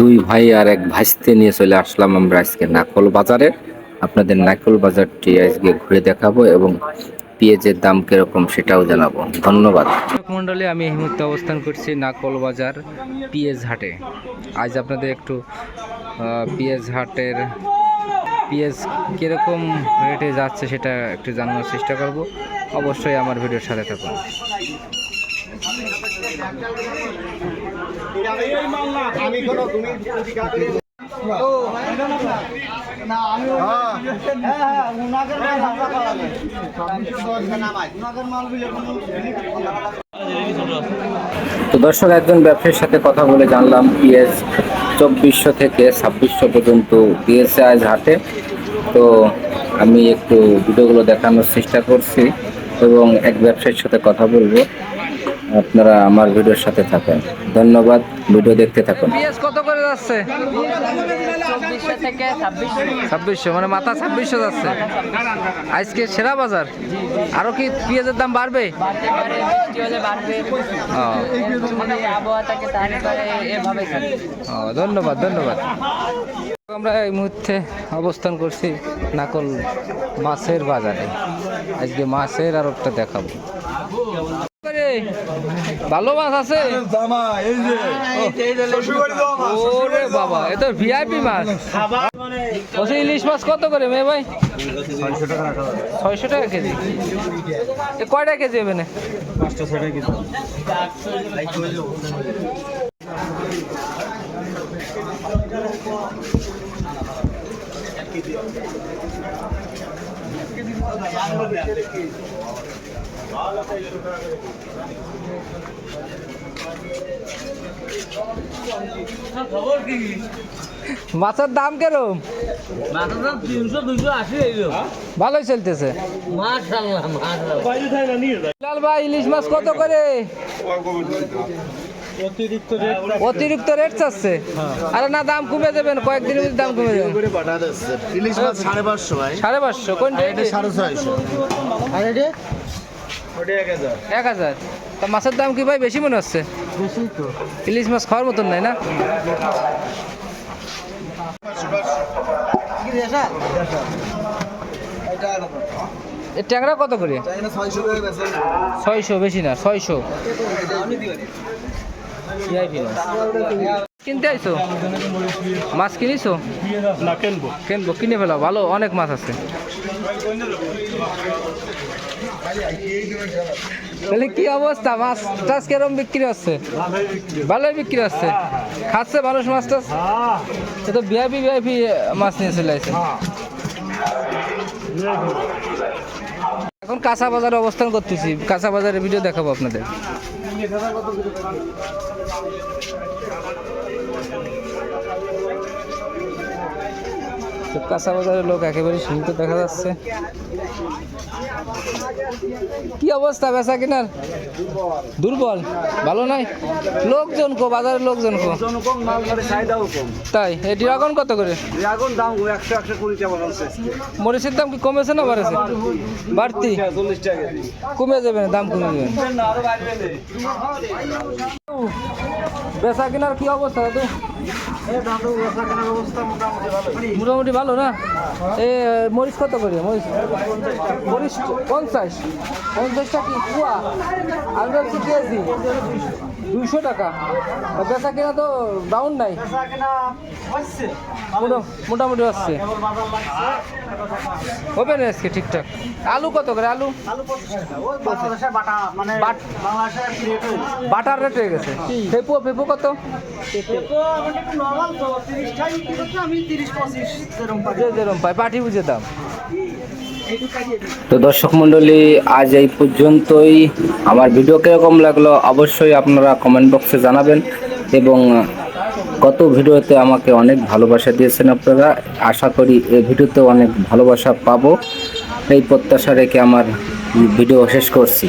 দুই ভাই আর এক ভাইস্তে নিয়ে চলে আসলাম আমরা আজকে নাকল বাজারে। আপনাদের নাকল বাজারটি আজকে ঘুরে দেখাবো এবং পেঁয়াজের দাম কীরকম সেটাও জানাব। ধন্যবাদ। মন্ডলী আমি এই মুহূর্তে অবস্থান করছি নাকল বাজার পেঁয়াজ হাটে। আজ আপনাদের একটু পেঁয়াজ হাটের পেঁয়াজ কীরকম রেটে যাচ্ছে সেটা একটু জানানোর চেষ্টা করব। অবশ্যই আমার ভিডিওর সাথে থাকুন। তো দর্শক, একজন ব্যবসায়ীর সাথে কথা বলে জানলাম পিএস চব্বিশশো থেকে ছাব্বিশশো পর্যন্ত দিয়েছে আজ হাটে। তো আমি একটু ভিডিওগুলো দেখানোর চেষ্টা করছি এবং এক ব্যবসায়ীর সাথে কথা বলব। আপনারা আমার ভিডিওর সাথে থাকেন। ধন্যবাদ ভিডিও দেখতে থাকুন। পিএস কত করে যাচ্ছে? ছাব্বিশশো। মানে মাথা ছাব্বিশশো যাচ্ছে। আজকে সেরা বাজার। আরও কি পেঁয়াজের দাম বাড়বে? ও। ধন্যবাদ ধন্যবাদ। আমরা এই মুহূর্তে অবস্থান করছি নাকল মাছের বাজারে। আজকে মাছের আর একটা ভালো মাছ আছে? ওরে বাবা এ তো ভিআইপি মাছ। ইলিশ মাছ কত করে মেয়ে ভাই? ছয়শো টাকা কেজি। এ কয়টা কেজি হবে না? মাছের দাম কেরম? ভালোই চলতেছে। লাল ভাই ইলিশ মাছ কত করে? অতিরিক্ত রেট চাচ্ছে? আরে না দাম কমে দেবেন কয়েকদিনের মধ্যে দাম কমে দেবেন। সাড়ে পাঁচশো ভাই। সাড়ে পাঁচশো কোনটা? সাড়ে ছয়শো। আর এটা? ওটা এক হাজার। তা মাছের দাম কি ভাই বেশি মনে হচ্ছে? ইলিশ মাছ খাওয়ার মতন নাই না? ট্যাংরা কত করে? ছয়শো বেশি না ছয়শো। কিনতে আইছো? মাছ কিনিছো? না কিনবো। কিনবো কিনে ফেলাও ভালো অনেক মাছ আছে। তাহলে কি অবস্থা? মাছ টাছ কেরম বিক্রি হচ্ছে? ভালোই বিক্রি হচ্ছে। খাচ্ছে মানুষ মাছ টাছ? সে তো ভিআইপি ভিআইপি মাছ নিয়ে চলে আসছে এখন কাঁচা বাজারে অবস্থান করতেছি। কাঁচা বাজারের ভিডিও দেখাবো আপনাদের। তো কাঁচা বাজারের লোক একেবারে সীমিত দেখা যাচ্ছে। কি অবস্থা বেচা কিনার? দুর্বল ভালো নাই? লোকজন কো বাজারের লোকজন কো? তাই এই ড্রাগন কত করে? এখন দাম একশো একশো কুড়ি টাকা মরিচের দাম কি কমেছে না বাড়েছে? বাড়তি? কমে যাবে না, দাম কমে যাবে। বেচা কেনার কি অবস্থা দাদু? মোটামুটি ভালো না? এ মরিচ কত করে? মরিচ মরিচ পঞ্চাশ। পঞ্চাশটা কি কুয়া? আলু হচ্ছে কেজি। দুইশো টাকা। বেচা কেনা তো ডাউন নাই। মোটামুটি আসছে হবে না আজকে ঠিকঠাক? আলু কত করে? আলু? মানে বাটার রেট হয়ে গেছে। পেপু পেপু কত? নর্মাল তো তিরিশটাই। কিন্তু আমি তিরিশ পঁচিশ এরকম যে যেরকম পাই পাঠি বুঝে দাম তো দর্শক মণ্ডলী, আজ এই পর্যন্তই। আমার ভিডিও কীরকম লাগল অবশ্যই আপনারা কমেন্ট বক্সে জানাবেন এবং গত ভিডিওতে আমাকে অনেক ভালোবাসা দিয়েছেন আপনারা, আশা করি এই ভিডিওতে অনেক ভালোবাসা পাবো। এই প্রত্যাশা রেখে আমার ভিডিও শেষ করছি।